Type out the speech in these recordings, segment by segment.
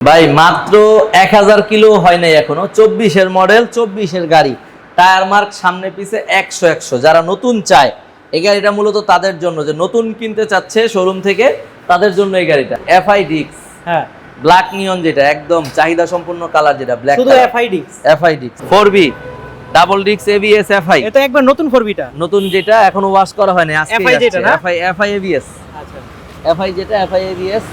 ভাই মাত্র এক হাজার কিলো হয় নাই এখনও। চব্বিশের মডেল চব্বিশের গাড়ি। টায়ার মার্ক সামনে পিছে একশো একশো। যারা নতুন চায় এই গাড়িটা মূলত তাদের জন্য। যে নতুন কিনতে চাচ্ছে শোরুম থেকে তাদের জন্য এই গাড়িটা। এফআই ডিক্স হ্যাঁ। ব্ল্যাক নিয়ন যেটা একদম চাহিদা সম্পূর্ণ কালার যেটা ব্ল্যাক শুধু এফআইডি এফআই ডিক্স ফোর বি ডাবল ডিক্স এবিএস এফআই এটা একবার নতুন ফরবিটা নতুন যেটা এখনও ওয়াশ করা হয়নি আজকে FI যেটা না? এফআই এফআই এবিএস আচ্ছা। এফআই যেটা এফআই এবিএস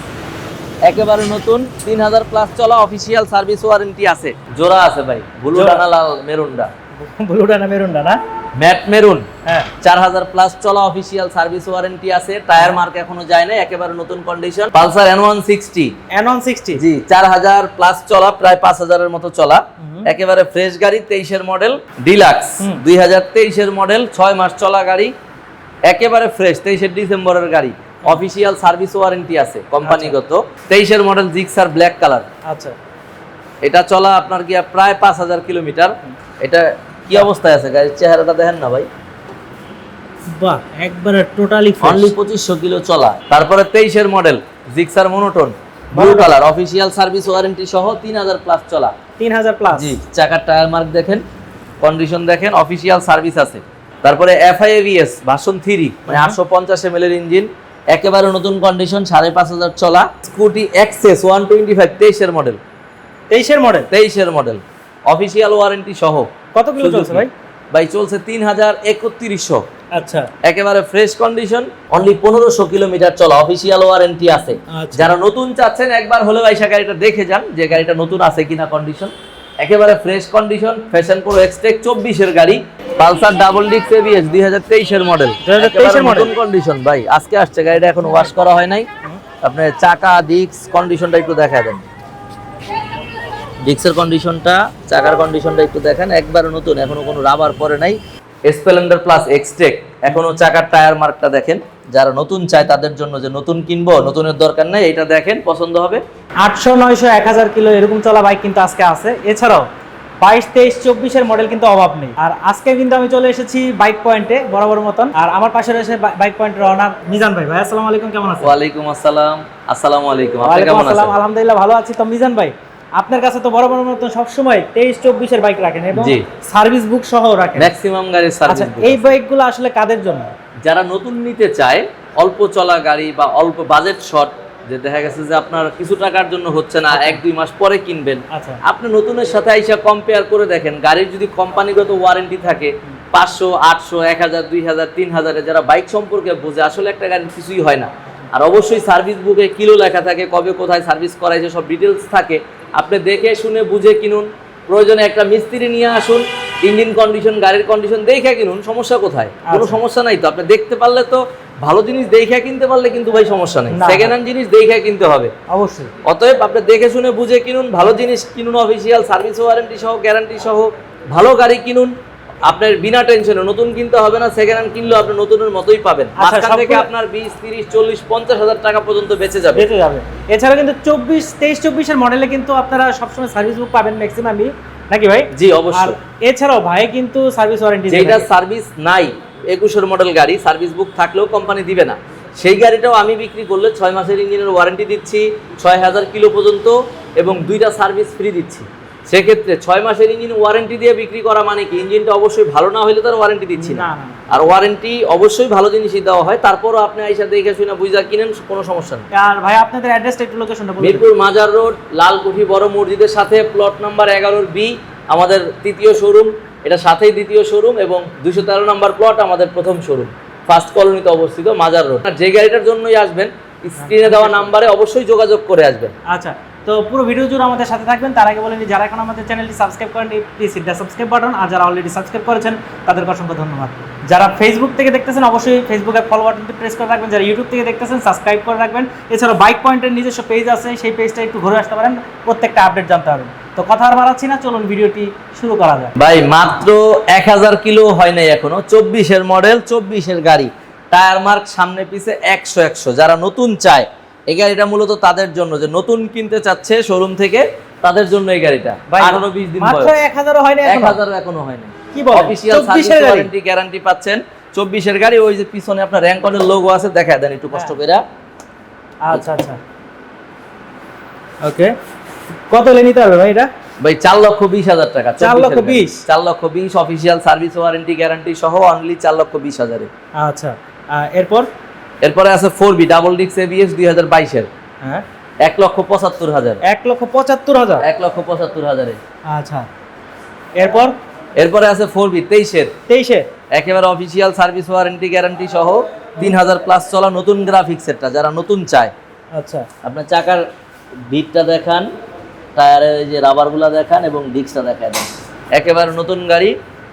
একেবারে নতুন তিন হাজার প্লাস চলা অফিসিয়াল সার্ভিস ওয়ারেন্টি আছে। জোড়া আছে ভাই ব্লু। ডানা লাল মেরুনডা ব্লুটা না মেরুনটা না? Matte maroon. হ্যাঁ। চার হাজার প্লাস চলা অফিসিয়াল সার্ভিস ওয়ারেন্টি আছে টায়ার মার্ক এখনও যায় না একেবারে নতুন condition Pulsar N one sixty N one sixty জি চার হাজার প্লাস চলা প্রায় পাঁচ হাজারের মতো চলা। একেবারে ফ্রেশ গাড়ি তেইশের মডেল ডিলাক্স দুই হাজার তেইশের মডেল ছয় মাস চলা গাড়ি একেবারে ফ্রেশ তেইশের ডিসেম্বরের গাড়ি। অফিসিয়াল সার্ভিস ওয়ারেন্টি আছে কোম্পানিগত তেইশের মডেল জিক্সার ব্ল্যাক কালার আচ্ছা। এটা চলা আপনার গিয়া প্রায় পাঁচ হাজার কিলোমিটার। এটা কি অবস্থায় আছে গাড়ির চেহারাটা দেখেন না ভাই? বাহ একবারে টোটালি অনলি পঁচিশশো কিলো চলা। তারপরে তেইশের model Gixxer monotone blue colour official service warranty সহ তিন হাজার প্লাস চলা। তিন হাজার প্লাস জি চাকার টায়ার মার্ক দেখেন কন্ডিশন দেখেন অফিসিয়াল সার্ভিস আছে। তারপরে এফআইএভিএস ভার্সন থ্রি মানে আটশো পঞ্চাশ এম এর ইঞ্জিন একেবারে নতুন কন্ডিশন সাড়ে পাঁচ হাজার চলা। Scooty Access one twenty five তেইশের মডেল তেইশের মডেল তেইশের মডেল অফিসিয়াল ওয়ারেন্টি সহ। কত কিলো চলছে ভাই? ভাই চলছে তিন হাজার একত্রিশশো। আচ্ছা। একেবারে ফ্রেশ কন্ডিশন অনলি পনেরোশো কিলোমিটার চলা। অফিসিয়াল ওয়ারেন্টি আছে। আচ্ছা। যারা নতুন চাচ্ছেন একবার হলেও আইসা গাড়িটা দেখে যান যে গাড়িটা নতুন আছে কিনা কন্ডিশন একেবারে fresh condition fashion pro Xtec চব্বিশের গাড়ি। পালসার ডাবল ডিক্স এবিএস দুই হাজার তেইশের মডেল 2023 এর model? নতুন কন্ডিশন ভাই আজকে আসছে গাড়িটা এখন ওয়াশ করা হয় নাই। আপনার চাকা ডিক্স কন্ডিশনটা একটু দেখা দেন। ডিক্সের কন্ডিশনটা চাকার কন্ডিশনটা একটু দেখেন। একবারে নতুন এখনও কোনো রাবার পরে নাই। স্প্লেন্ডার প্লাস এক্সটেক এখনও চাকার টায়ার মার্কটা দেখেন। যারা নতুন চায় তাদের জন্য যে নতুন কিনবো নতুনের দরকার নেই এটা দেখেন পছন্দ হবে। আটশো নয়শো এক হাজার কিলো এরকম চলা বাইক কিন্তু আজকে আছে। এছাড়াও বাইশ তেইশ চব্বিশের মডেল কিন্তু অভাব নেই। আর আজকে কিন্তু আমি চলে এসেছি বাইক পয়েন্টে বরাবর মতন। আর আমার পাশে রয়েছে বাইক পয়েন্টের অনার মিজান ভাই। ভাই আসসালামু আলাইকুম কেমন আছেন? ওয়ালাইকুম আসসালাম। আসসালামু আলাইকুম। আপনি ওয়ালাইকুম কেমন আসসালাম। আছেন? আলহামদুলিল্লাহ ভালো আছি। তো মিজান ভাই আপনার কাছে তো বরাবর মতন সবসময় তেইশ চব্বিশের বাইক রাখেন এবং সার্ভিস বুক সহ রাখেন। ম্যাক্সিমাম গাড়ির আচ্ছা সার্ভিস এই বাইকগুলো আসলে কাদের জন্য? যারা নতুন নিতে চায় অল্প চলা গাড়ি বা অল্প বাজেট শর্ট যে দেখা গেছে যে আপনার কিছু টাকার জন্য হচ্ছে না এক দুই মাস পরে কিনবেন। আচ্ছা। আপনি নতুনের সাথে আইসা কম্পেয়ার করে দেখেন গাড়ির যদি কোম্পানিগত ওয়ারেন্টি থাকে পাঁচশো আটশো এক হাজার দুই হাজার তিন হাজারে যারা বাইক সম্পর্কে বোঝে আসলে একটা গাড়ির কিছুই হয় না। আর অবশ্যই সার্ভিস বুকে কিলো লেখা থাকে কবে কোথায় সার্ভিস করাইছে সব ডিটেলস থাকে আপনি দেখে শুনে বুঝে কিনুন। প্রয়োজনে একটা মিস্ত্রি নিয়ে আসুন ইঞ্জিন কন্ডিশন গাড়ির কন্ডিশন দেখে কিনুন সমস্যা কোথায়? কোনো আচ্ছা। সমস্যা নাই তো আপনি দেখতে পারলে তো ভালো জিনিস দেখে কিনতে পারলে কিন্তু ভাই সমস্যা নেই। সেকেন্ড হ্যান্ড জিনিস দেখে কিনতে হবে। অবশ্যই। অতএব আপনি দেখে শুনে বুঝে কিনুন ভালো জিনিস কিনুন অফিসিয়াল সার্ভিস ওয়ারেন্টি সহ গ্যারান্টি সহ ভালো গাড়ি কিনুন। আপনার বিনা টেনশনে নতুন কিনতে হবে না সেকেন্ড হ্যান্ড কিনলেও আপনি নতুনের মতোই পাবেন। আচ্ছা, মাঝখান থেকে আপনার বিশ তিরিশ চল্লিশ পঞ্চাশ হাজার টাকা পর্যন্ত বেঁচে যাবে। বেঁচে যাবে। এছাড়া কিন্তু চব্বিশ তেইশ চব্বিশের মডেলে কিন্তু আপনারা সবসময় সার্ভিস বুক পাবেন ম্যাক্সিমামই নাকি ভাই? জি অবশ্যই। এছাড়াও ভাই কিন্তু সার্ভিস ওয়ারেন্টি যেটা সার্ভিস নাই একুশের মডেল গাড়ি সার্ভিস বুক থাকলেও কোম্পানি দিবে না। সেই গাড়িটাও আমি বিক্রি করলে ছয় মাসের ইঞ্জিনের ওয়ারেন্টি দিচ্ছি ছয় হাজার কিলো পর্যন্ত এবং দুইটা সার্ভিস ফ্রি দিচ্ছি। সেক্ষেত্রে ছয় মাসের ইঞ্জিন ওয়ারেন্টি দিয়ে বিক্রি করা মানে কি? ইঞ্জিনটা অবশ্যই ভালো না হলে তার ওয়ারেন্টি দিচ্ছি না। আর ওয়ারেন্টি অবশ্যই ভালো জিনিসই দেওয়া হয়। তারপরও আপনি আইসা দেখে শুনে বুঝা কিনেন কোনো সমস্যা নেই। আর ভাই আপনাদের অ্যাড্রেসটা একটু লোকেশনটা বলুন মিরপুর মাজার রোড লালকুঠি বড় মসজিদের সাথে প্লট নাম্বার এগারোর বি আমাদের তৃতীয় শোরুম এটা সাথেই দ্বিতীয় শোরুম এবং দুশো তেরো নম্বর প্লট আমাদের প্রথম শোরুম ফার্স্ট কলোনিতে অবস্থিত মাজার রোড আর যে গাড়িটার জন্যই আসবেন স্ক্রিনে দেওয়া নাম্বারে অবশ্যই যোগাযোগ করে আসবেন। আচ্ছা তো পুরো ভিডিও জুড়ে আমাদের সাথে থাকবেন। তার আগে বলেন যারা এখন আমাদের চ্যানেলটি সাবস্ক্রাইব করেন প্লিজ দ্য সাবস্ক্রাইব বাটন আর যারা অলরেডি সাবস্ক্রাইব করেছেন, তাদেরকে অসংখ্য ধন্যবাদ। যারা ফেসবুক থেকে দেখতেছেন, অবশ্যই ফেসবুকের ফলো বাটনটি প্রেস করে রাখবেন। যারা ইউটিউব থেকে দেখতেছেন সাবস্ক্রাইব করে রাখবেন। এছাড়াও বাইক পয়েন্টের নিজস্ব পেজ আছে, সেই পেজটা একটু ঘুরে আসতে পারেন। প্রত্যেকটা আপডেট জানতে পারবেন। তো কথা আর বাড়াচ্ছি না, চলুন ভিডিওটি শুরু করা যায় ভাই, মাত্র এক হাজার কিলো হয় নাই এখনও। চব্বিশের মডেল চব্বিশের গাড়ি। টায়ার মার্ক সামনে পিছে একশো একশো। যারা নতুন চায় এই গাড়িটা মূলত তাদের জন্য যে নতুন কিনতে চাচ্ছে শোরুম থেকে তাদের জন্য এই গাড়িটা। আঠারো বিশ দিন মাত্র এক হাজারও হয়নি এক এখনও? হাজারও এখনও হয়নি। কি বলেন? অফিসিয়াল সার্ভিস ওয়ারেন্টি গ্যারান্টি পাচ্ছেন। চব্বিশের গাড়ি ওই যে পিছনে আপনার র্যাঙ্কনের লোগো আছে দেখা দেন একটু কষ্ট হ্যাঁ। করে। আচ্ছা আচ্ছা। ওকে কত হলে নিতে হবে ভাই এটা? ভাই চার লক্ষ বিশ হাজার টাকা চার লক্ষ বিশ? চার লক্ষ বিশ অফিসিয়াল সার্ভিস ওয়ারেন্টি গ্যারান্টি সহ অনলি চার লক্ষ বিশ হাজারে। আচ্ছা। আহ, এরপর? এরপরে আছে ফোর বি ডাবল ডিক্স এবিএস দুই হাজার বাইশের। হ্যাঁ। এক লক্ষ পঁচাত্তর হাজার। এক লক্ষ পঁচাত্তর হাজার? এক লক্ষ পঁচাত্তর হাজারে। আচ্ছা। এরপর? এরপরে আছে ফোর বি তেইশের? তেইশে একেবারে অফিসিয়াল সার্ভিস ওয়ারেন্টি গ্যারান্টি সহ তিন হাজার প্লাস চলা নতুন গ্রাফিক্সেরটা যারা নতুন চায়। আচ্ছা। আপনার চাকার বিটটা দেখান টায়ারের এই যে রাবারগুলা দেখান এবং ডিস্কটা দেখায় দেন। একেবারে নতুন গাড়ি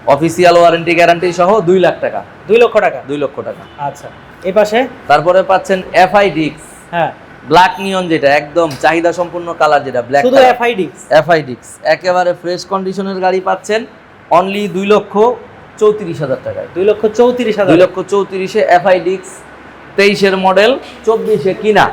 অফিসিয়াল ওয়ারেন্টি গ্যারান্টি সহ দুই লাখ টাকা। দুই লক্ষ টাকা? দুই লক্ষ টাকা। আচ্ছা। এই পাশে? তারপরে পাচ্ছেন এফআই ডিক্স হ্যাঁ। ব্ল্যাক নিয়ন যেটা একদম চাহিদা সম্পূর্ণ কালার যেটা ব্ল্যাক শুধু এফআইডি এফআই ডিক্স একেবারে ফ্রেশ কন্ডিশনের গাড়ি পাচ্ছেন অনলি দুই লক্ষ চৌত্রিশ হাজার টাকায়। দুই লক্ষ চৌত্রিশ হাজার। দুই লক্ষ চৌত্রিশে এফআই ডিক্স তেইশের মডেল চব্বিশে কিনা।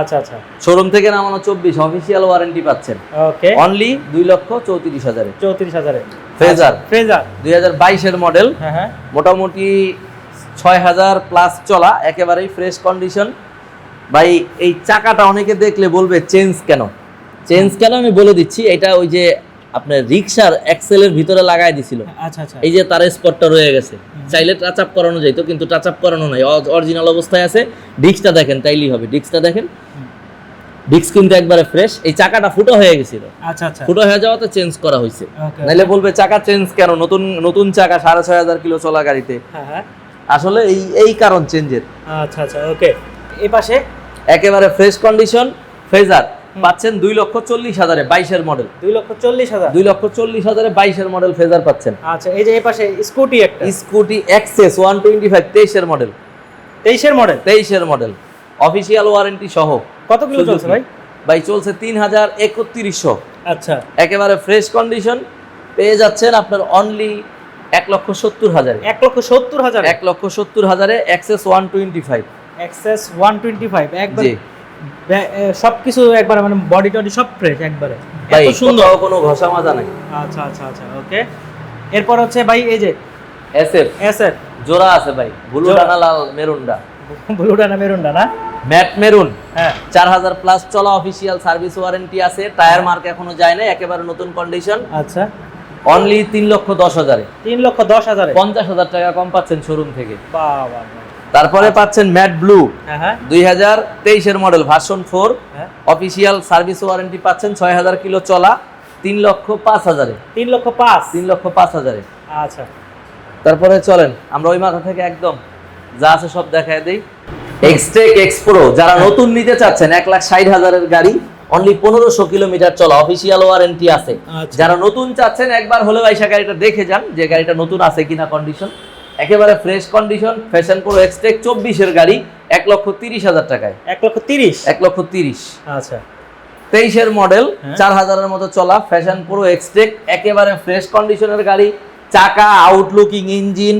আচ্ছা আচ্ছা। শোরুম থেকে নামানো চব্বিশ অফিসিয়াল ওয়ারেন্টি পাচ্ছেন। ওকে অনলি দুই লক্ষ চৌত্রিশ হাজারে। চৌত্রিশ হাজারে। ফ্রেজার ফ্রেজার দুই হাজার বাইশের মডেল হ্যাঁ হ্যাঁ। মোটামুটি ছয় হাজার প্লাস চলা একেবারেই ফ্রেশ কন্ডিশন ভাই এই চাকাটা অনেকে দেখলে বলবে চেঞ্জ কেন? চেঞ্জ কেন আমি বলে দিচ্ছি এটা ওই যে আপনার রিক্সার এক্সেলের ভিতরে লাগাই দিছিল। আচ্ছা আচ্ছা। এই যে তার স্পটটা রয়ে গেছে। চাইলে টাচ আপ করানো যাইতো কিন্তু টাচ আপ করানো নাই। অরিজিনাল অবস্থায় আছে। ডিস্কটা দেখেন তাইলেই হবে। ডিস্কটা দেখেন। ডিস্ক কিন্তু একবারে ফ্রেশ এই চাকাটা ফুটো হয়ে গেছিল। আচ্ছা আচ্ছা। ফুটো হয়ে যাওয়াতে চেঞ্জ করা হয়েছে নাইলে বলবে চাকা চেঞ্জ কেন? নতুন নতুন চাকা সাড়ে ছয় হাজার কিলো চলা গাড়িতে। হ্যাঁ হ্যাঁ। আসলে এই এই কারণ চেঞ্জের আচ্ছা আচ্ছা ওকে এই পাশে? একেবারে ফ্রেশ কন্ডিশন ফেজার পাচ্ছেন দুই লক্ষ চল্লিশ হাজারে বাইশের মডেল দুই লক্ষ চল্লিশ হাজার? দুই লক্ষ চল্লিশ হাজারে বাইশের মডেল ফেজার পাচ্ছেন। আচ্ছা এই যে এই পাশে স্কুটি একটা। Scooty Access one twenty five তেইশের মডেল তেইশের মডেল তেইশের মডেল অফিসিয়াল ওয়ারেন্টি সহ। কত কিলো চলছে ভাই? ভাই চলছে তিন হাজার একত্রিশশো। আচ্ছা। একেবারে ফ্রেশ কন্ডিশন পেয়ে যাচ্ছেন আপনার অনলি এক লক্ষ সত্তর হাজারে। এক লক্ষ সত্তর হাজার? এক লক্ষ সত্তর হাজারে Access one twenty five Access one twenty five একবার জি। সব কিছু একবারে মানে বডি টডি সব ফ্রেশ একবারে। এত সুন্দর। কোনো ঘষা মাজা নাই। আচ্ছা আচ্ছা আচ্ছা ওকে এরপর হচ্ছে ভাই এই যে এসএফ এস এর জোড়া আছে ভাই ব্লু। ডানা লাল মেরুনডা। ব্লুটা না মেরুনটা না? Matte maroon. হ্যাঁ। চার হাজার প্লাস চলা অফিসিয়াল সার্ভিস ওয়ারেন্টি আছে। টায়ার মার্ক এখনও যায় না একেবারে নতুন কন্ডিশন আচ্ছা। অনলি তিন লক্ষ দশ হাজারে। তিন লক্ষ দশ হাজারে? পঞ্চাশ হাজার টাকা কম পাচ্ছেন শোরুম থেকে। তারপরে পাচ্ছেন ম্যাট ব্লু হ্যাঁ দুই হাজার তেইশের model version four official service warranty পাচ্ছেন ছয় হাজার কিলো চলা তিন লক্ষ পাঁচ হাজারে। তিন লক্ষ পাঁচ? তিন লক্ষ পাঁচ হাজারে। আচ্ছা। তারপরে চলেন আমরা ওই মাথা থেকে একদম যা আছে সব দেখায় দিই। এক্সটেক এক্সপ্রো যারা নতুন নিতে চাচ্ছেন এক লাখ ষাট হাজারের গাড়ি অনলি পনেরোশো কিলোমিটার চলা অফিসিয়াল ওয়ারেন্টি আছে। আচ্ছা। যারা নতুন চাচ্ছেন একবার হলে বাইশা গাড়িটা দেখে যান যে গাড়িটা নতুন আছে কিনা কন্ডিশন একেবারে fresh condition fashion pro Xtec চব্বিশের গাড়ি এক লক্ষ তিরিশ হাজার টাকায়। এক লক্ষ তিরিশ? এক লক্ষ তিরিশ। আচ্ছা। তেইশের মডেল হ্যাঁ। চার হাজারের মতো চলা ফ্যাশন প্রো এক্সটেক একেবারে ফ্রেশ কন্ডিশনের গাড়ি চাকা আউটলুকিং ইঞ্জিন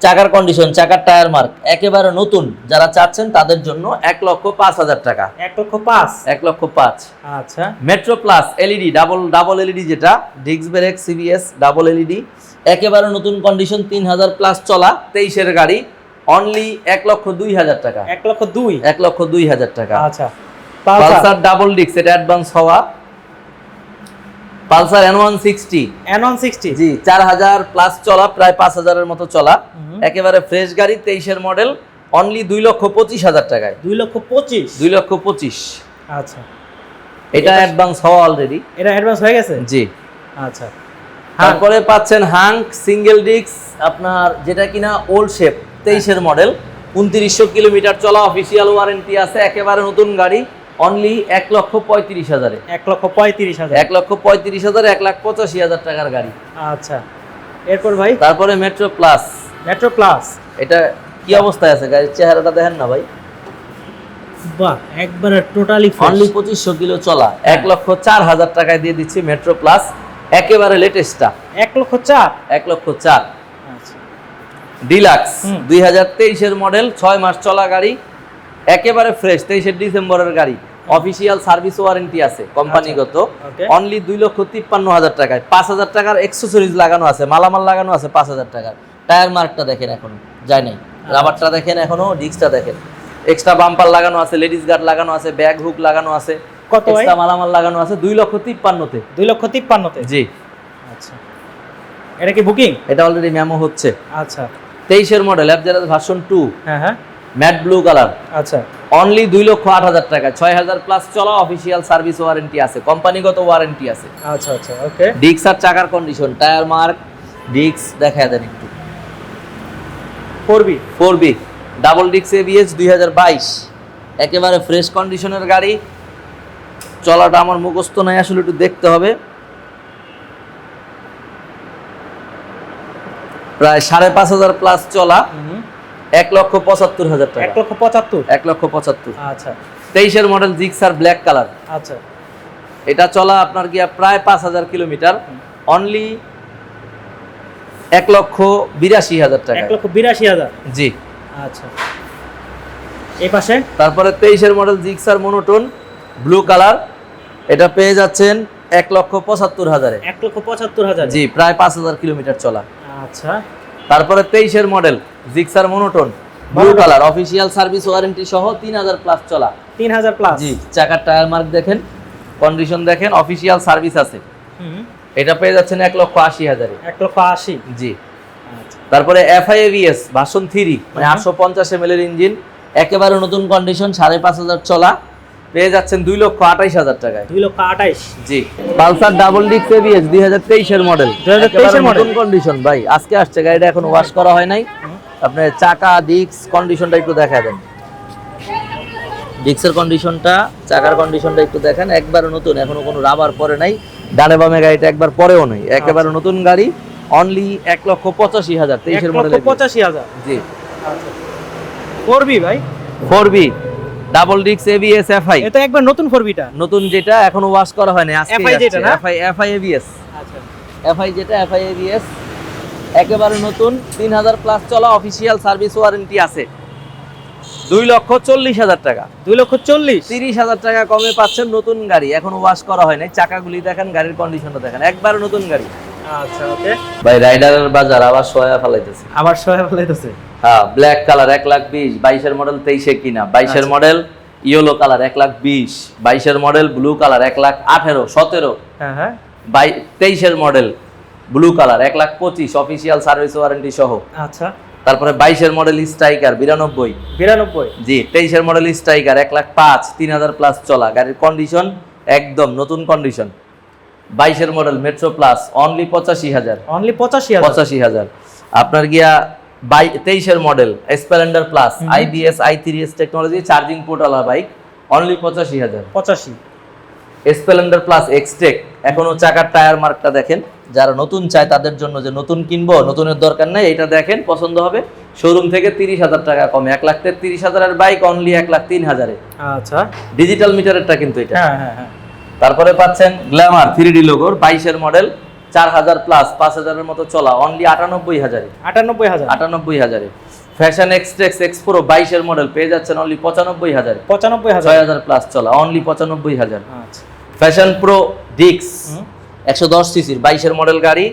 চাকার কন্ডিশন চাকার টায়ার মার্ক একেবারে নতুন যারা চাচ্ছেন তাদের জন্য এক লক্ষ পাঁচ হাজার টাকা। এক লক্ষ পাঁচ? এক লক্ষ পাঁচ। আচ্ছা। Metro plus LED double double LED যেটা disc brake CBS double LED একেবারে নতুন কন্ডিশন তিন হাজার প্লাস চলা তেইশের গাড়ি অনলি এক লক্ষ দুই হাজার টাকা। এক লক্ষ দুই? এক লক্ষ দুই হাজার টাকা। আচ্ছা। পালসার? ডাবল ডিক্স এটা অ্যাডভান্স হওয়া Pulsar N one sixty N one sixty জি চার হাজার প্লাস চলা প্রায় পাঁচ হাজারের মতো চলা। একেবারে ফ্রেশ গাড়ি তেইশের মডেল অনলি দুই লক্ষ পঁচিশ হাজার টাকায়। দুই লক্ষ পঁচিশ। দুই লক্ষ পঁচিশ। আচ্ছা। এটা অ্যাডভান্স হওয়া অলরেডি এটা অ্যাডভান্স হয়ে গেছে? জি। আচ্ছা। তারপরে পাচ্ছেন হাঙ্ক সিঙ্গেল ডিস্ক আপনার যেটা কিনা ওল্ড শেপ তেইশের মডেল উনত্রিশশো কিলোমিটার চলা অফিসিয়াল ওয়ারেন্টি আছে একেবারে নতুন গাড়ি। অনলি এক লক্ষ পঁয়ত্রিশ হাজারে। এক লক্ষ পঁয়ত্রিশ হাজার। এক লক্ষ পঁয়ত্রিশ হাজার এক লাখ পঁচাশি হাজার টাকার গাড়ি। আচ্ছা। এরপর ভাই? তারপরে মেট্রো প্লাস মেট্রো প্লাস এটা কি অবস্থায় আছে? গাড়ির চেহারাটা দেখেন না ভাই? বাহ একবারে টোটালি অনলি পঁচিশশো কিলো চলা। এক লক্ষ চার হাজার টাকায় দিয়ে দিচ্ছি মেট্রো প্লাস একেবারে লেটেস্টটা এক লক্ষ চার? এক লক্ষ চার। আচ্ছা। ডিলাক্স দুই হাজার তেইশের মডেল ছয় মাস চলা গাড়ি। একেবারে ফ্রেশ তেইশের ডিসেম্বরের গাড়ি। অফিসিয়াল সার্ভিস ওয়ারেন্টি আছে কোম্পানিগত অনলি দুই লক্ষ তিপ্পান্ন হাজার টাকায়। পাঁচ হাজার টাকার এক্সেসরিজ লাগানো আছে মালামাল লাগানো আছে পাঁচ হাজার টাকার। টায়ার মার্কটা দেখেন এখনও যায় নাই। রাবারটা দেখেন এখনও ডিস্কটা দেখেন। এক্সট্রা বাম্পার লাগানো আছে লেডিস গার্ড লাগানো আছে ব্যাগ হুক লাগানো আছে। কত এক্সট্রা মালামাল লাগানো আছে দুই লক্ষ তিপ্পান্নতে। দুই লক্ষ তিপ্পান্নতে? জি। আচ্ছা। এটা কি বুকিং এটা অলরেডি মেমো হচ্ছে। আচ্ছা। তেইশের মডেল অ্যাপজারাস ভার্সন টু হ্যাঁ হ্যাঁ। Matte blue colour. আচ্ছা। অনলি দুই লক্ষ আট হাজার টাকা। ছয় হাজার প্লাস চলা অফিসিয়াল সার্ভিস ওয়ারেন্টি আছে। কোম্পানিগত ওয়ারেন্টি আছে। আচ্ছা আচ্ছা ওকে ডিক্স আর চাকার কন্ডিশন টায়ার মার্ক ডিক্স দেখা দেন একটু। Four V four V double ডিক্স এবিএস দুই হাজার বাইশ। একেবারে ফ্রেশ কন্ডিশনের গাড়ি। চলাটা আমার মুখস্থ নাই আসলে একটু দেখতে হবে। প্রায় সাড়ে পাঁচ হাজার প্লাস চলা। এক লক্ষ পঁচাত্তর হাজার এক টাকা লক্ষ পঁচাত্তর? এক লক্ষ পঁচাত্তর। আচ্ছা। তেইশের মডেল জিক্সার ব্ল্যাক কালার আচ্ছা। এটা চলা আপনার গিয়া প্রায় পাঁচ হাজার কিলোমিটার। অনলি এক লক্ষ বিরাশি হাজার টাকা। এক লক্ষ বিরাশি হাজার? জি। আচ্ছা। এই পাশে? তারপরে তেইশের model Gixxer monotone blue colour এটা পেয়ে যাচ্ছেন এক লক্ষ পঁচাত্তর হাজারে। এক লক্ষ পঁচাত্তর হাজার। জি প্রায় পাঁচ হাজার কিলোমিটার চলা। আচ্ছা। তারপরে তেইশের model Gixxer monotone blue colour official service warranty সহ তিন হাজার প্লাস চলা। তিন হাজার প্লাস জি চাকার টায়ার মার্ক দেখেন কন্ডিশন দেখেন অফিসিয়াল সার্ভিস আছে। এটা পেয়ে যাচ্ছেন এক লক্ষ আশি হাজারে। এক লক্ষ আশি। জি। আচ্ছা। তারপরে এফআইএভিএস ভার্সন থ্রি মানে। আটশো পঞ্চাশ এম এর ইঞ্জিন একেবারে নতুন কন্ডিশন সাড়ে পাঁচ হাজার চলা। পেয়ে যাচ্ছেন দুই লক্ষ আটাইশ হাজার টাকায়। দুই লক্ষ আঠাইশ। জি। পালসার ডাবল ডিক্স এবিএস দুই হাজার তেইশের মডেল 2023 এর model? নতুন কন্ডিশন ভাই। আজকে আসছে গাড়িটা এখন ওয়াশ করা হয় নাই। আপনার চাকা ডিক্স কন্ডিশনটা একটু দেখা দেন ডিক্সের কন্ডিশনটা চাকার কন্ডিশনটা একটু দেখেন। একবার নতুন এখনও কোনো রাবার পরে নাই। ডানে বামে গাড়িটা একবার পরেও নেই। একেবারে নতুন গাড়ি। অনলি এক লক্ষ পঁচাশি হাজার তেইশের মডেল পঁচাশি হাজার? জি। আচ্ছা। ফোর বি ভাই? ফোর বি ডাবল ডিক্স এবিএস এফআই এটা একবার নতুন ফোর বিটা নতুন যেটা এখনও ওয়াশ করা হয়নি আজকে FI যেটা? এফআই এফআই এবিএস আচ্ছা। এফআই যেটা এফআই এবিএস একেবারে নতুন তিন হাজার প্লাস চলা অফিসিয়াল সার্ভিস ওয়ারেন্টি আছে। দুই লক্ষ চল্লিশ হাজার টাকা। দুই লক্ষ চল্লিশ? তিরিশ হাজার টাকা কমে পাচ্ছেন নতুন গাড়ি। এখনও ওয়াশ করা হয় নাই চাকাগুলি দেখেন গাড়ির কন্ডিশনটা দেখেন। একবারে নতুন গাড়ি। আচ্ছা ওকে ভাই রাইডারের বাজার আবার সয়া ফেলাইতেছে। আবার ফেলাইতেছে? হ্যাঁ ব্ল্যাক কালার এক লাখ বিশ বাইশের মডেল তেইশে কিনা। বাইশের আচ্ছা। মডেল ইয়েলো কালার এক লাখ বিশ বাইশের মডেল ব্লু কালার এক লাখ আঠেরো সতেরো। হ্যাঁ হ্যাঁ। তেইশের মডেল ব্লু কালার এক লাখ পঁচিশ অফিসিয়াল সার্ভিস ওয়ারেন্টি সহ। আচ্ছা। তারপরে বাইশের মডেল স্ট্রাইকার বিরানব্বই। বিরানব্বই? জি তেইশের মডেল স্ট্রাইকার এক লাখ পাঁচ তিন হাজার প্লাস চলা। গাড়ির কন্ডিশন একদম নতুন কন্ডিশন বাইশের মডেল মেট্রো প্লাস অনলি পঁচাশি হাজার। অনলি পঁচাশি পঁচাশি হাজার। আপনার গিয়া বাই তেইশের model Splendor plus IBS I three S technology charging পোর্টালা bike only পঁচাশি হাজার। পঁচাশি। স্প্লেন্ডার প্লাস এক্সটেক এখনও চাকার টায়ার মার্কটা দেখেন। যারা নতুন চায় তাদের জন্য যে নতুন কিনবো নতুনের দরকার নেই এটা দেখেন পছন্দ হবে। শোরুম থেকে তিরিশ হাজার টাকা কমে এক লাখ তেত্রিশ হাজারের বাইক অনলি এক লাখ তিন হাজারে। আচ্ছা। ডিজিটাল মিটারেরটা কিন্তু এটা। হ্যাঁ হ্যাঁ হ্যাঁ। তারপরে পাচ্ছেন গ্ল্যামার থ্রি ডি লোগোর বাইশের মডেল চার হাজার প্লাস পাঁচ হাজারের মতো চলা অনলি আটানব্বই হাজারে। আটানব্বই হাজার। আটানব্বই হাজারে। ফ্যাশন এক্সট্রেক্স এক্স প্রো বাইশের মডেল পেয়ে যাচ্ছেন অনলি পঁচানব্বই হাজার। পঁচানব্বই হাজার। ছয় হাজার প্লাস চলা অনলি পঁচানব্বই হাজার। আচ্ছা। ফ্যাশন প্রো ডিক্স। একশো দশ সিসির বাইশের মডেল গাড়ি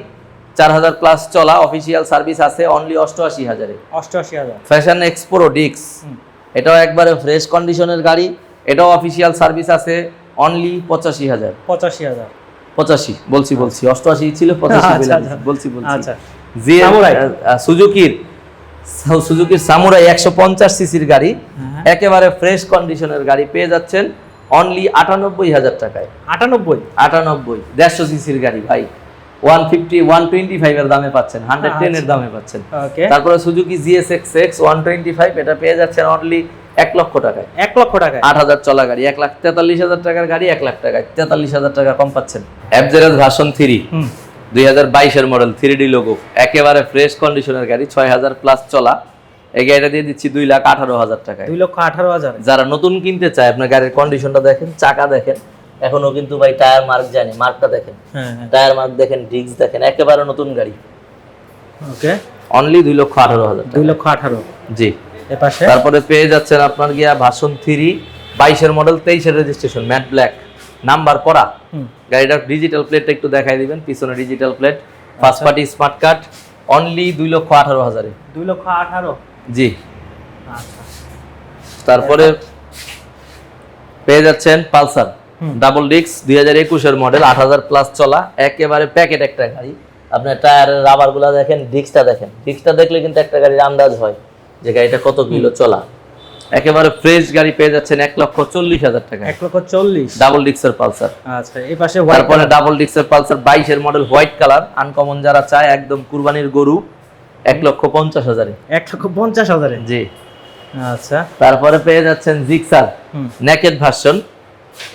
চার হাজার প্লাস চলা অফিসিয়াল সার্ভিস আছে অনলি অষ্টআশি হাজারে। অষ্টআশি হাজার। ফ্যাশন এক্সপোরো ডিক্স এটাও একবারে ফ্রেশ কন্ডিশনের গাড়ি এটাও অফিসিয়াল সার্ভিস আছে অনলি পঁচাশি হাজার। পঁচাশি হাজার। পঁচাশি বলছি বলছি অষ্টআশি ছিল পঁচাশি আচ্ছা, বলে আচ্ছা। বলছি বলছি। আচ্ছা। সুজুকির সুজুকির সামুরাই একশো পঞ্চাশ সিসির গাড়ি হ্যাঁ। একেবারে ফ্রেশ কন্ডিশনের গাড়ি পেয়ে যাচ্ছেন অনলি আটানব্বই হাজার টাকায়। আটানব্বই? আটানব্বই। দেড়শো সিসির গাড়ি ভাই। One fifty one twenty five এর দামে পাচ্ছেন হান্ড্রেড টেন এর আচ্ছা। দামে পাচ্ছেন। তারপরে Suzuki GS X X one twenty five এটা পেয়ে যাচ্ছেন অনলি এক লক্ষ টাকায়। এক লক্ষ টাকায়? আট হাজার চলা গাড়ি এক লাখ তেতাল্লিশ হাজার টাকার গাড়ি এক লাখ টাকায়। তেতাল্লিশ হাজার টাকা কম পাচ্ছেন। অ্যাপজেরাস ভার্সন থ্রি দুই হাজার বাইশের মডেল থ্রি ডি লোগো একেবারে ফ্রেশ কন্ডিশনের গাড়ি ছয় হাজার প্লাস চলা। এই গাড়িটা দিয়ে দিচ্ছি দুই লাখ আঠারো হাজার টাকায়। দুই লক্ষ আঠারো হাজার। যারা নতুন কিনতে চায় আপনার গাড়ির কন্ডিশনটা দেখেন চাকা দেখেন এখনও কিন্তু ভাই টায়ার মার্ক জানি মার্কটা দেখেন। হ্যাঁ হ্যাঁ। টায়ার মার্ক দেখেন ডিস্ক দেখেন একেবারে নতুন গাড়ি। ওকে। অনলি দুই লক্ষ আঠারো হাজার দুই লক্ষ আঠারো। জি। এ পাশে? তারপরে পেয়ে যাচ্ছেন আপনার গিয়া ভার্সন থ্রি বাইশের মডেল তেইশের রেজিস্ট্রেশন ম্যাট ব্ল্যাক নাম্বার করা। গাড়িটার ডিজিটাল প্লেটটা একটু দেখাই দিবেন পিছনে digital plate first party smart card only দুই লক্ষ আঠারো হাজারে। দুই লক্ষ আঠারো। জি। আচ্ছা। তারপরে পেয়ে যাচ্ছেন পালসার। ডাবল ডিক্স দুই হাজার একুশের মডেল আট হাজার প্লাস চলা একেবারে প্যাকেট একটা গাড়ি। আপনার টায়ারের রাবারগুলা দেখেন ডিক্সটা দেখেন। ডিক্সটা দেখলে কিন্তু একটা গাড়ির আন্দাজ হয় যে গাড়িটা কত কিলো চলা। একেবারে ফ্রেশ গাড়ি পেয়ে যাচ্ছেন এক লক্ষ চল্লিশ হাজার টাকা। এক লক্ষ চল্লিশ। ডাবল ডিক্সের পালসার। আচ্ছা এই পাশে তারপরে ডাবল ডিক্সের পালসার বাইশের মডেল হোয়াইট কালার আনকমন যারা চায় একদম কুরবানির গরু। এক লক্ষ পঞ্চাশ হাজারে। এক লক্ষ পঞ্চাশ হাজারে? জি। আচ্ছা। তারপরে পেয়ে যাচ্ছেন জিক্সার নেকেড ভার্সন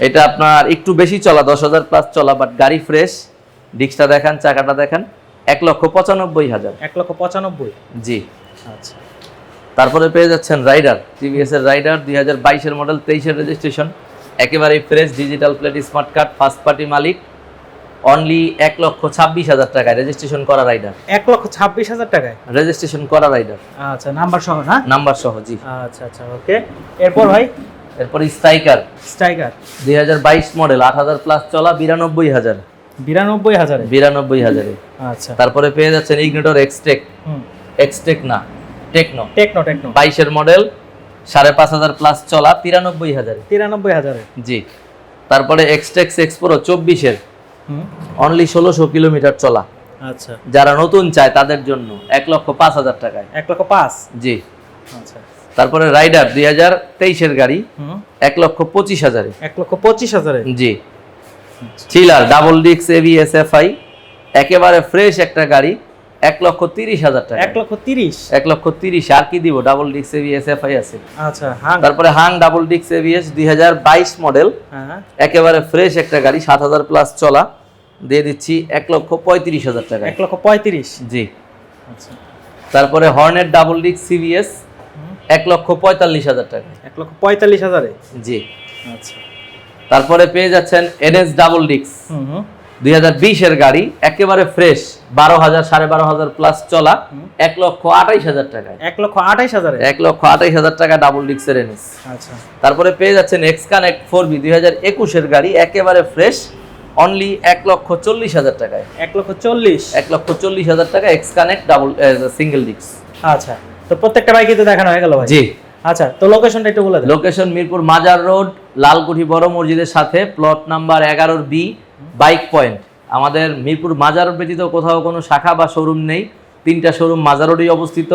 এটা আপনার একটু বেশি চলা দশ হাজার প্লাস চলা বাট গাড়ি ফ্রেশ ডিক্সটা দেখান চাকাটা দেখান। এক লক্ষ পঁচানব্বই হাজার। এক লক্ষ পঁচানব্বই? জি। আচ্ছা। তারপরে পেয়ে যাচ্ছেন রাইডার টিভিএস এর রাইডার দুই হাজার বাইশের মডেল তেইশের রেজিস্ট্রেশন একেবারে fresh digital plate smart card first party মালিক। অনলি এক লক্ষ ছাব্বিশ হাজার টাকায় রেজিস্ট্রেশন করা রাইডার এক লক্ষ ছাব্বিশ হাজার টাকায়? রেজিস্ট্রেশন করা রাইডার আচ্ছা নাম্বার সহ না? নাম্বার সহ জি। আচ্ছা আচ্ছা ওকে এরপর ভাই? এরপরে স্ট্রাইকার স্ট্রাইকার দুই হাজার বাইশ মডেল আট হাজার প্লাস চলা বিরানব্বই হাজার। বিরানব্বই হাজারে? বিরানব্বই হাজারে। আচ্ছা। তারপরে পেয়ে যাচ্ছেন ইগনেটর এক্সটেক হুম। এক্সটেক না টেকনো টেকনো টেকনো বাইশের মডেল সাড়ে পাঁচ হাজার প্লাস চলা তিরানব্বই হাজারে। তিরানব্বই হাজারে। জি। তারপরে এক্সটেক্স এক্সপ্রো চব্বিশের। অনলি ষোলোশো কিলোমিটার চলা। আচ্ছা। যারা নতুন চায় তাদের জন্য এক লক্ষ পাঁচ হাজার টাকায়। এক লক্ষ পাঁচ? জি। আচ্ছা। তারপরে রাইডার দুই হাজার তেইশের গাড়ি এক লক্ষ পঁচিশ হাজারে। এক লক্ষ পঁচিশ হাজারে? জি। চিলার ডাবল ডিক্স এভিএস এফআই একেবারে ফ্রেশ একটা গাড়ি। এক লক্ষ তিরিশ হাজার টাকা। এক লক্ষ তিরিশ? এক লক্ষ তিরিশ আর কি দিব? ডাবল ডিক্স এভিএস এফআই আছে। আচ্ছা তারপরে হাং ডাবল ডিক্স এভিএস দুই হাজার বাইশ মডেল হ্যাঁ। একেবারে ফ্রেশ একটা গাড়ি সাত হাজার প্লাস চলা। দিয়ে দিচ্ছি এক লক্ষ পঁয়ত্রিশ হাজার টাকা। এক লক্ষ পঁয়ত্রিশ? জি। আচ্ছা। তারপরে হর্নেট ডাবল ডিক্স সিভিএস হুম, এক লক্ষ পঁয়তাল্লিশ হাজার টাকা। এক লক্ষ পঁয়তাল্লিশ হাজারে? জি। আচ্ছা। তারপরে পেয়ে যাচ্ছেন এনএস ডাবল ডিক্স হুম। দুই হাজার বিশের গাড়ি একেবারে ফ্রেশ বারো হাজার সাড়ে বারো হাজার প্লাস চলা এক লক্ষ আঠাইশ হাজার টাকা এক লক্ষ আঠাইশ হাজার? এক লক্ষ আঠাইশ হাজার টাকা ডাবল ডিক্সের এনএস আচ্ছা। তারপরে পেয়ে যাচ্ছেন এক্স কানেক্ট ফোর বি দুই হাজার একুশের গাড়ি একেবারে ফ্রেশ অনলি এক লক্ষ চল্লিশ হাজার টাকায়। এক লক্ষ চল্লিশ? এক লক্ষ চল্লিশ হাজার টাকা এক্স কানেক্ট ডাবল সিঙ্গেল ডিক্স আচ্ছা। তো প্রত্যেকটা বাইকই তো দেখানো হয়ে গেল ভাই? জি। আচ্ছা তো লোকেশনটা একটু বলে লোকেশন মিরপুর মাজার রোড লালকুঠি বড় মসজিদের সাথে প্লট নাম্বার এগারোর বি বাইক পয়েন্ট। আমাদের মিরপুর মাজার ব্যতীত কোথাও কোনো শাখা বা শোরুম নেই। তিনটা শোরুম মাজার রোডেই অবস্থিত।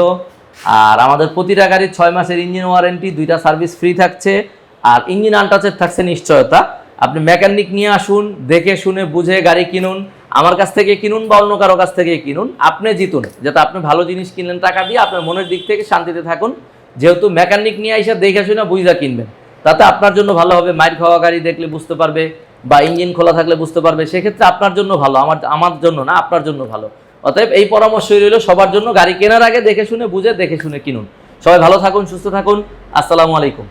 আর আমাদের প্রতিটা গাড়ির ছয় মাসের ইঞ্জিন ওয়ারেন্টি, দুইটা সার্ভিস ফ্রি থাকছে। আর ইঞ্জিন আনটাচের থাকছে নিশ্চয়তা। আপনি মেকানিক নিয়ে আসুন, দেখে শুনে বুঝে গাড়ি কিনুন, আমার কাছ থেকে কিনুন বা অন্য কারও কাছ থেকে কিনুন, আপনি জিতুন। যাতে আপনি ভালো জিনিস কিনলেন, টাকা দিয়ে আপনার মনের দিক থেকে শান্তিতে থাকুন। যেহেতু মেকানিক নিয়ে এসে দেখে শুনে বুঝা কিনবেন, তাতে আপনার জন্য ভালো হবে। মাইর খাওয়া গাড়ি দেখলে বুঝতে পারবে। বা ইঞ্জিন খোলা থাকলে বুঝতে পারবে, সেক্ষেত্রে আপনার জন্য ভালো। আমার আমার জন্য না, আপনার জন্য ভালো। অতএব এই পরামর্শই রইল সবার জন্য। গাড়ি কেনার আগে দেখে শুনে, বুঝে দেখে শুনে কিনুন। সবাই ভালো থাকুন, সুস্থ থাকুন। আসসালামু আলাইকুম।